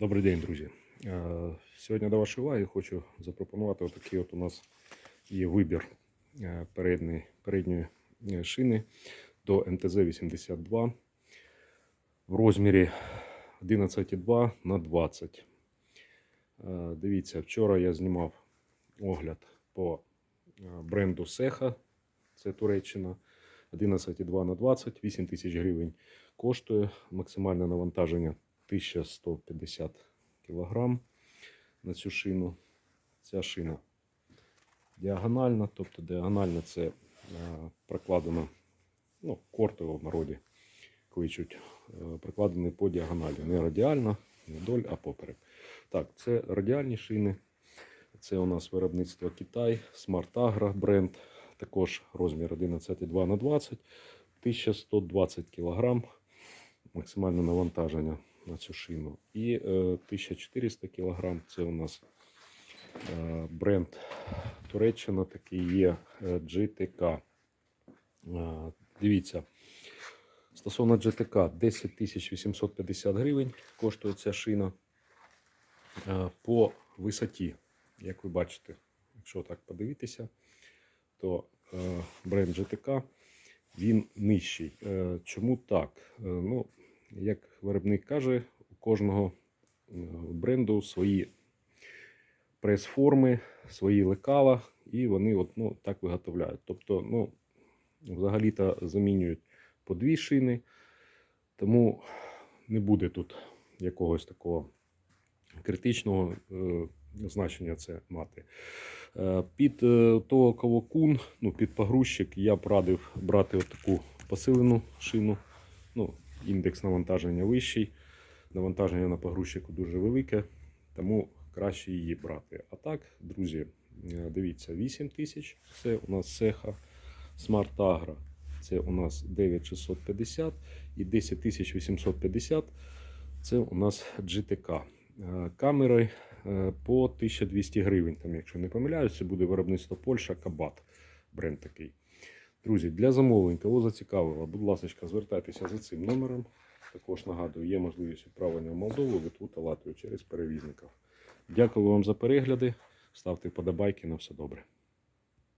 Добрий день, друзі. Е, Сьогодні до вашої уваги хочу запропонувати отакий от у нас є вибір е, передньої, передньої шини до МТЗ-82 в розмірі 11,2 на 20. Е, Дивіться, вчора я знімав огляд по бренду Сеха, це Туреччина. 11,2 на 20, 8 тисяч гривень коштує. Максимальне навантаження 1150 кг на цю шину. Ця шина діагональна, тобто діагональна це е, прокладено, ну, кортово в народі кличуть, е, прокладений по діагоналі. Не радіально, не вдоль, а поперек. Так, це радіальні шини. Це у нас виробництво Китай, Smart Agro бренд, також розмір 11,2 на 20, 1120 кг максимальне навантаження на цю шину. І е, 1400 кг це у нас е, бренд Туреччина, такий є е, GTK. Е, дивіться, стосовно GTK 10 850 гривень коштує ця шина. Е, по висоті, як ви бачите, якщо так подивитися, то е, бренд GTK він нижчий. Е, чому так? Е, ну, як виробник каже, у кожного е, бренду свої прес-форми, свої лекала, і вони от, ну, так виготовляють. Тобто, ну, взагалі-то замінюють по дві шини, тому не буде тут якогось такого критичного е, значення це мати. Е, Під е, того кавокун, ну, під погрузчик, я б радив брати таку посилену шину. Ну, індекс навантаження вищий. Навантаження на погрузчику дуже велике, тому краще її брати. А так, друзі, е, дивіться, 8 тисяч це у нас сеха Smart Agro. Це у нас 9650 і 10850 це у нас GTK. Е, Камери е, по 1200 гривень, там, якщо не помиляюсь, це буде виробництво Польща Кабат. Бренд такий. Друзі, для замовлень, кого зацікавило, будь ласка, звертайтеся за цим номером. Також нагадую, є можливість відправлення в Молдову, Литву та Латвію через перевізників. Дякую вам за перегляди. Ставте вподобайки на все добре.